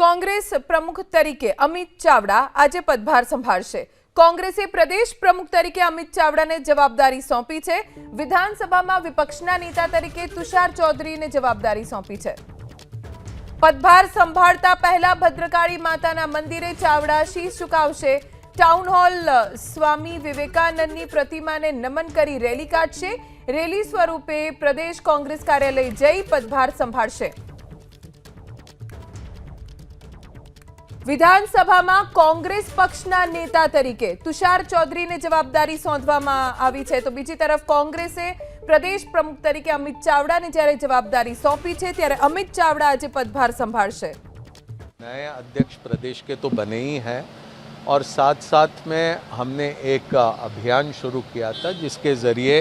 કોંગ્રેસ પ્રમુખ તરીકે અમિત ચાવડા આજે પદભાર સંભાળશે. કોંગ્રેસે પ્રદેશ પ્રમુખ તરીકે અમિત ચાવડાને જવાબદારી સોંપી છે. વિધાનસભામાં વિપક્ષના નેતા તરીકે તુષાર ચૌધરીને જવાબદારી સોંપી છે. પદભાર સંભાળતા પહેલા ભદ્રકાળી માતાના મંદિરે ચાવડા શીશ ઝુકાવશે. ટાઉન હોલ સ્વામી વિવેકાનંદની પ્રતિમાને નમન કરી રેલી કાઢશે. રેલી સ્વરૂપે પ્રદેશ કોંગ્રેસ કાર્યાલય જઈ પદભાર સંભાળશે. વિધાનસભામાં કોંગ્રેસ પક્ષના નેતા તરીકે તુષાર ચૌધરીને જવાબદારી સોંપવામાં આવી છે તો બીજી તરફ કોંગ્રેસે પ્રદેશ પ્રમુખ તરીકે અમિત ચાવડાને જ્યારે જવાબદારી સોંપી છે ત્યારે અમિત ચાવડા આજે પદભાર સંભાળશે नए अध्यक्ष प्रदेश के तो बने ही हैं और साथ साथ में हमने एक अ, अभियान शुरू किया था जिसके ज़रिए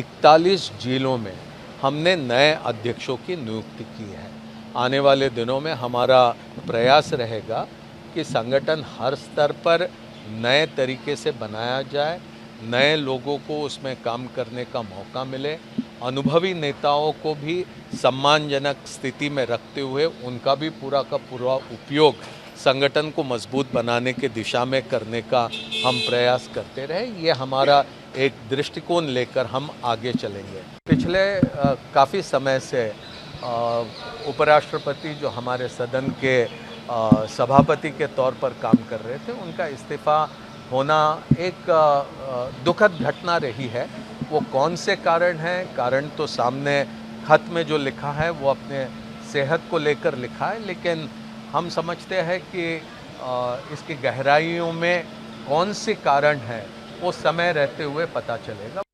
इकतालीस जिलों में हमने नए अध्यक्षों की नियुक्ति की है आने वाले दिनों में हमारा प्रयास रहेगा कि संगठन हर स्तर पर नए तरीके से बनाया जाए, नए लोगों को उसमें काम करने का मौका मिले, अनुभवी नेताओं को भी सम्मानजनक स्थिति में रखते हुए उनका भी पूरा का पूरा उपयोग संगठन को मज़बूत बनाने की दिशा में करने का हम प्रयास करते रहे। ये हमारा एक दृष्टिकोण लेकर हम आगे चलेंगे। पिछले काफ़ी समय से उपराष्ट्रपति जो हमारे सदन के सभापति के तौर पर काम कर रहे थे, उनका इस्तीफा होना एक दुखद घटना रही है। वो कौन से कारण हैं? कारण तो सामने खत में जो लिखा है, वो अपने सेहत को लेकर लिखा है, लेकिन हम समझते हैं कि इसकी गहराइयों में कौन से कारण हैं, वो समय रहते हुए पता चलेगा।